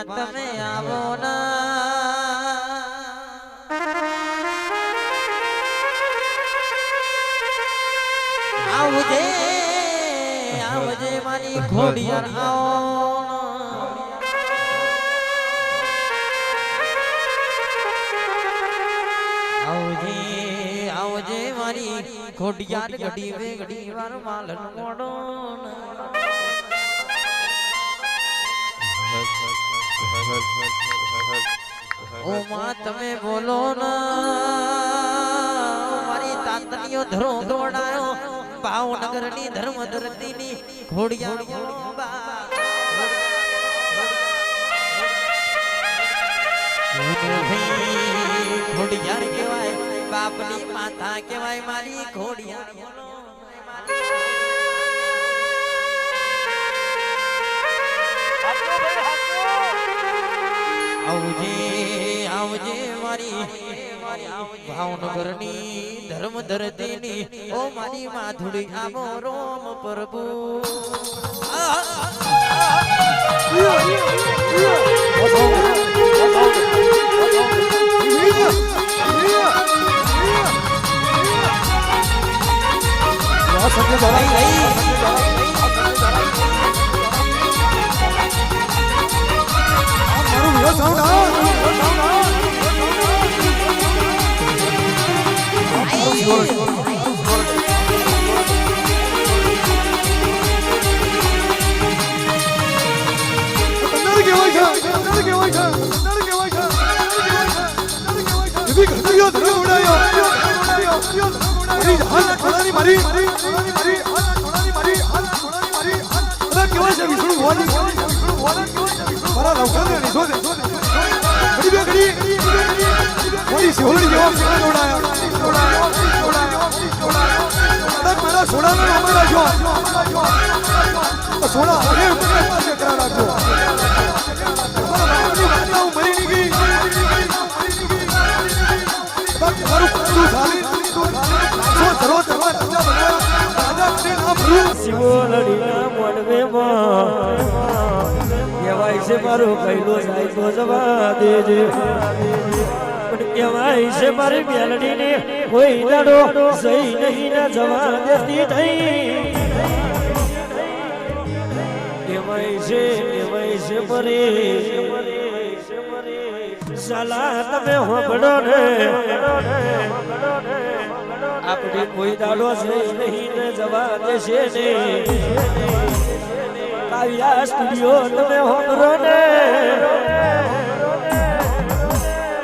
માં તમે આવો ના. આવજે આવજે મારી ખોડિયાર આવો આવજે આવજે મારી ઘોડિયાર ઘડી વે ઘડી વાર માલન મોડો ઓ માં, તમે બોલો ના. મારી તાતનીઓ ધરો દોડાયો ભાવનગરની ધર્મ ધરતી ની ખોડિયાર કહેવાય, બાપની માતા કહેવાય, મારી ખોડિયાર આવજે આવજે મારી ભાવનગરની ધર્મ ધરતીની ઓ મારી માધુરી આવો રોમ પ્રભુ. લઈ, સોડા અરે પાસે કરા રાખજો તમારા બાપની વાતના હું મરી નહીં ગઈ તમારું કુંડું સારી સો ધરો ધરવા રાજા બન્યા રાજા બને ના ભરું શિવોલડીના મોડવેમાં છે મારો કૈલો તો જવા દેજે. પણ કહેવાય છે મારી મેલડીને કોઈ દાડો સહી નહીં ના જવા દેતી થઈ કહેવાય છે કહેવાય છે પરે. સલા તમે હોબડો ને. આપણે કોઈ દાડો છે નહીં ને જવા દેશે ને. કાવ્યા સ્ટુડિયો તમે હોમરો ને.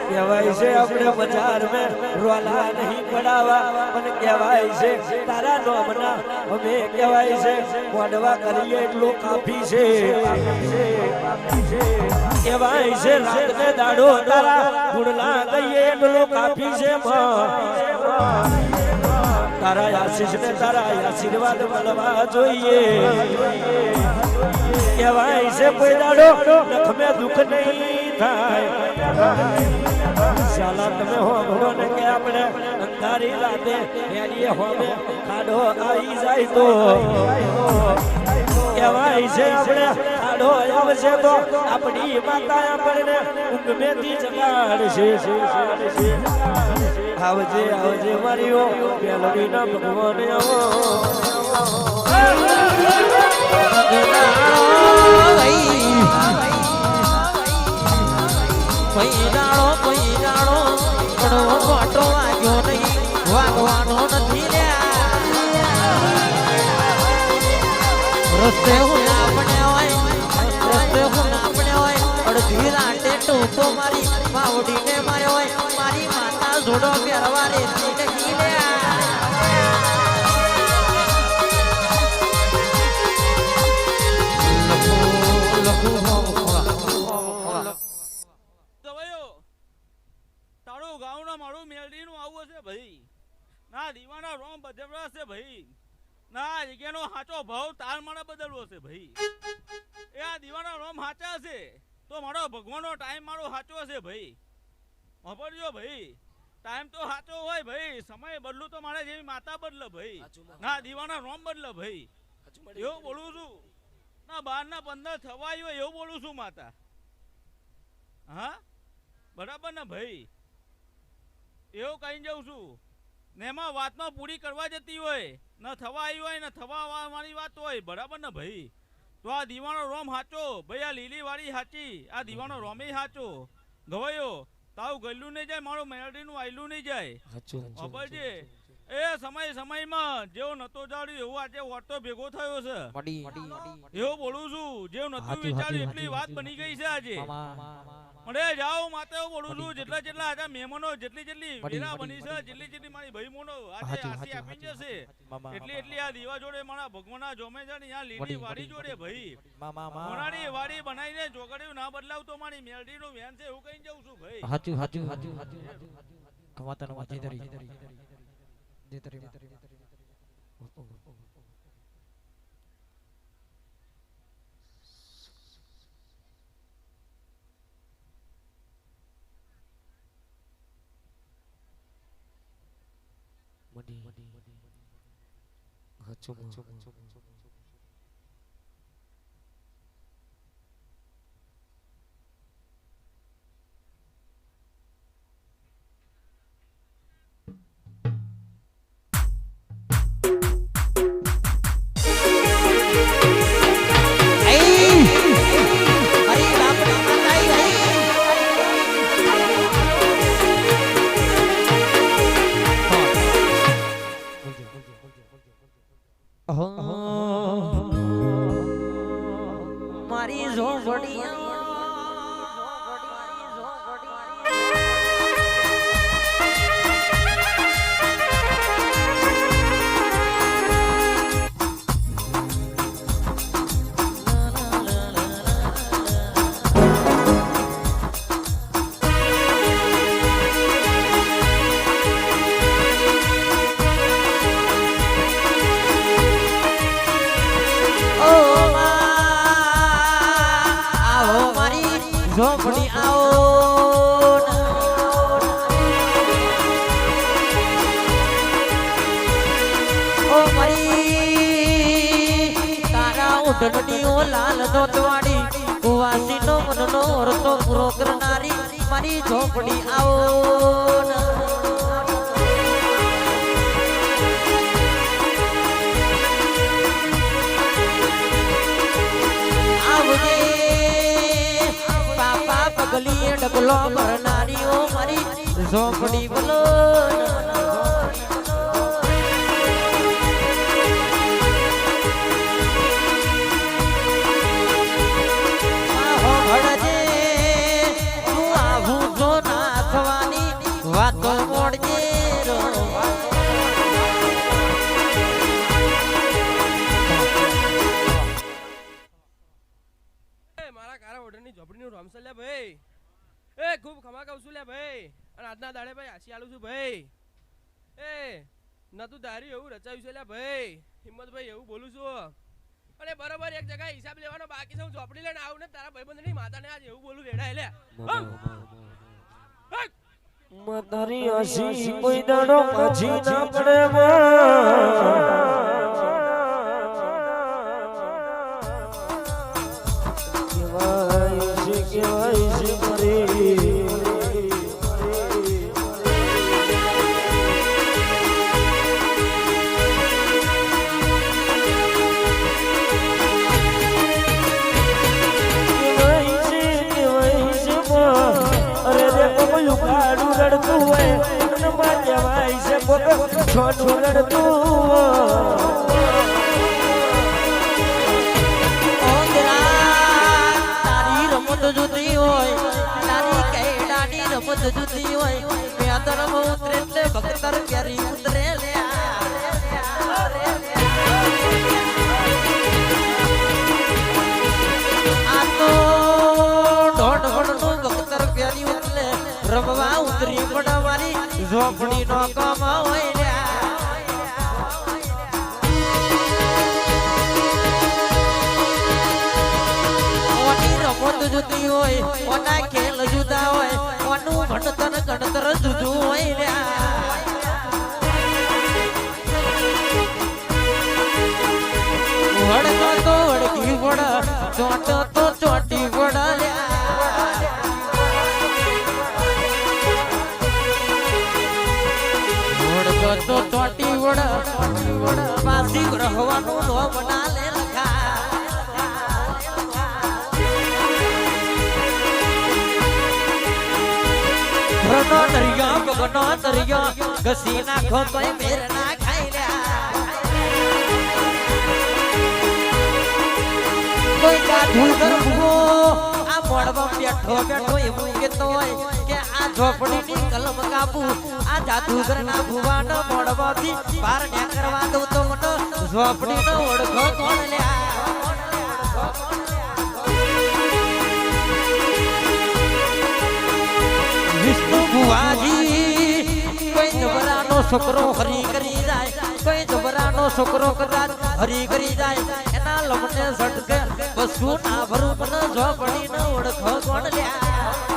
કહેવાય છે આપણે બજાર મેં રોલા નહીં પડાવા, પણ કહેવાય છે તારા નોમના અમે કહેવાય છે ગોડવા કરીએ એટલું કાફી છે. કહેવાય છે રાત ને દાડો તારા ગુડલા કહીએ એટલું કાફી છે. માં તારા આશીષ ને તારા આશીર્વાદ મળવા જોઈએ. કહેવાય છે કોઈ નખ મે દુખ નહીં થાય. શાલા, તમે હો ભગવાન કે આપણે અંધારી રાતે હેરીએ હોમે ખાડો આવી જાય તો. કહેવાય છે, આપણે ખાડો આવશે તો આપણી માતા આપણને ઊંઘમેથી જગાડશે. આવજે આવજે મારીઓ પેલડીના ભગવાન આવો. નથી રસ્તે હું રાતે ટોપો મારી મારી મારું મેલડીનું આવું હશે ભાઈ. ના, દીવાના રોમ બદલવા છે ભાઈ. ના જગ્યાનો સાચો ભાવ તાર મને બદલવો છે ભાઈ. એ આ દીવાના રોમ સાચા છે તો મારો ભગવાનનો ટાઈમ મારો સાચો છે ભાઈ. વાપરજો ભાઈ? ટાઈમ તો સાચો હોય ભાઈ. સમય બદલું તો મારે જેવી માતા બદલે ભાઈ. ના દીવાના રોમ બદલે ભાઈ. એવું બોલું છું. ના બાર ના પંદર થવાય હોય એવું બોલું છું માતા. હા? બરાબર ને ભાઈ? એવું કહી જાઉં છું. ને એમાં વાતમાં પૂરી કરવા જતી હોય. ન થવા આવી હોય ને થવા વાળી વાત હોય. બરાબર ને ભાઈ? તો આ દીવાનો રોમ હાચો. ભાઈ આ લીલી વાળી હાચી. આ દીવાનો રોમે હાચો. ગવાયો તાવ ગયેલું નહીં જાય મારું મેલડીનું આયલું નહીં જાય. ખબર છે એ સમય સમયમાં જેવો નતો જાડ્યું એવો આજે ઓટો ભેગો થયો છે. એવું બોલું છું જેવું નતું વિચાર્યું એટલી વાત બની ગઈ છે આજે. અરે જાઓ માતે હું બોલું છું જેટલા જેટલા આજે મહેમાનો જેટલી જેટલી વેરા બની છે જેટલી જેટલી મારી ભાઈ મોનો આજે આશી આપી જશે એટલી એટલી આ દીવા જોડે મારા ભગવાનના જોમે છે ને આ લીલી વાડી જોડે ભાઈ. મોનાની વાડી બનાવીને જોગડ્યું ના બદલાવ તો મારી મેલડીનું વેન છે એવું કઈ જઉં છું ભાઈ. હાચું હાચું હાચું કમાતા વાજી ધરી diterima. Oh, oh, oh, oh. Mudi. Mudi. Ngacung, ngacung. Jhopdi આવો ઓ મારી, તારા ઉઠની ઓ લાલ દોતવાડી કુવાસી નો મનનો અર્થો પૂરો કરનારી મારી ઝોપડી આવો પાપા પગલી ડગલો ભરનારી મારી ઝોપડી બોલો વાતો મોડજે મારા કારા ઓઢણની ઝોપડીનું રોમસલ લે ભાઈ. એ ખૂબ ખમા કહું છું લે ભાઈ. અને આજના દાડે ભાઈ હાસી આલું છું ભાઈ. એ નતું ધાર્યું એવું રચાયું છે લે ભાઈ. હિંમતભાઈ એવું બોલું છું. અને બરોબર એક જગ્યાએ હિસાબ લેવાનો બાકી છે હું ઝોપડી લઈને આવું ને તારા ભાઈબંધની માતાને આજે એવું બોલું રેડા એટલે મધરી. તારી હસી કોઈ દાડો પછી ના પડે માં તારી રમત જુદી હોય તારી કૈડાની રમત જુદી હોય ભક્તર ઝોપડી નો કમા હોય લ્યા. રમત જુદી હોય, ઓના ખેલ જુદા હોય, ઓનું ભણતર ગણતર જુદું હોય વડ પાછી રહવાનું નો બના લે રનો દરિયો ગગનો દરિયો ઘસી નાખો તોય મેર ના ખાઈ લ્યા કોઈ જાદુ કરવો મોડમાં બેઠો બેઠો એવું કેતો હોય કે આ ઝોપડીની કલમ કાપુ, આ જાદુગર ના ભુવાનો મોડમાંથી બહાર ન્યા કરવા દઉં તો મને ઝોપડીનો ઓળખો કોણ લ્યા? છોકરો હરી કરી જાય, કોઈ જબરાનો છોકરો કદાચ હરી કરી જાય, એના લમને ઝટકે બસું ના ભરું મને ન ઓળખો કોણ લ્યા?